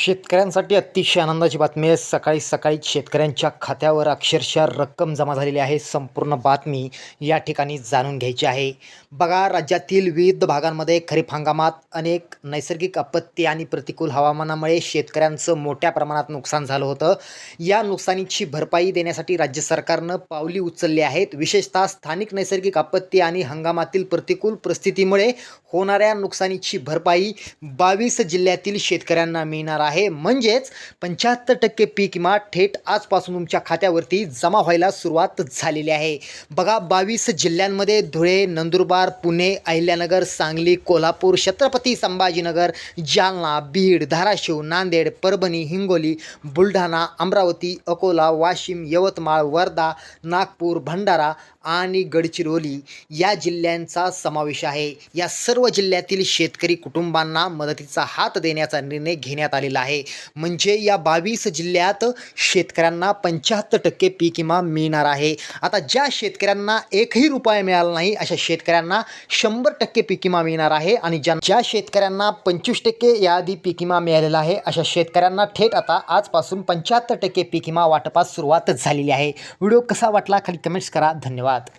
शेतकऱ्यांसाठी अतिशय आनंदाची बातमी आहे. सकाळी सकाळी शेतकऱ्यांच्या खात्यावर अक्षरशः रक्कम जमा झालेली आहे. संपूर्ण बातमी या ठिकाणी जाणून घ्यायची आहे. बघा राज्यातील विविध भागांमध्ये खरीप हंगामात अनेक नैसर्गिक आपत्ती आणि प्रतिकूल हवामानामुळे शेतकऱ्यांचं मोठ्या प्रमाणात नुकसान झालं होतं. या नुकसानीची भरपाई देण्यासाठी राज्य सरकारनं पावली उचलली आहेत. विशेषतः स्थानिक नैसर्गिक आपत्ती आणि हंगामातील प्रतिकूल परिस्थितीमुळे होणाऱ्या नुकसानीची भरपाई बावीस जिल्ह्यातील शेतकऱ्यांना मिळणार आहे. म्हणजेच पंच्याहत्तर टक्के पीक विमा थेट आजपासून तुमच्या खात्यावरती जमा व्हायला सुरुवात झालेली आहे. बघा बावीस जिल्ह्यांमध्ये धुळे नंदुरबार पुणे अहिल्यानगर सांगली कोल्हापूर छत्रपती संभाजीनगर जालना बीड धाराशिव नांदेड परभणी हिंगोली बुलढाणा अमरावती अकोला वाशिम यवतमाळ वर्धा नागपूर भंडारा आणि गडचिरोली या जिल्ह्यांचा समावेश आहे. या सर्व जिल्ह्यातील शेतकरी कुटुंबांना मदतीचा हात देण्याचा निर्णय घेण्यात आलेला आहे. म्हणजे या बावीस जिल्ह्यात शेतकऱ्यांना पंच्याहत्तर टक्के पीक विमा मिळणार आहे. आता ज्या शेतकऱ्यांना एकही रुपया मिळाला नाही अशा शेतकऱ्यांना शंभर टक्के पीक विमा मिळणार आहे आणि ज्या ज्या शेतकऱ्यांना पंचवीस टक्के याआधी पीक विमा मिळालेला आहे अशा शेतकऱ्यांना थेट आता आजपासून पंच्याहत्तर टक्के पीक विमा वाटपास सुरुवात झालेली आहे. व्हिडिओ कसा वाटला खाली कमेंट्स करा. धन्यवाद. виноват.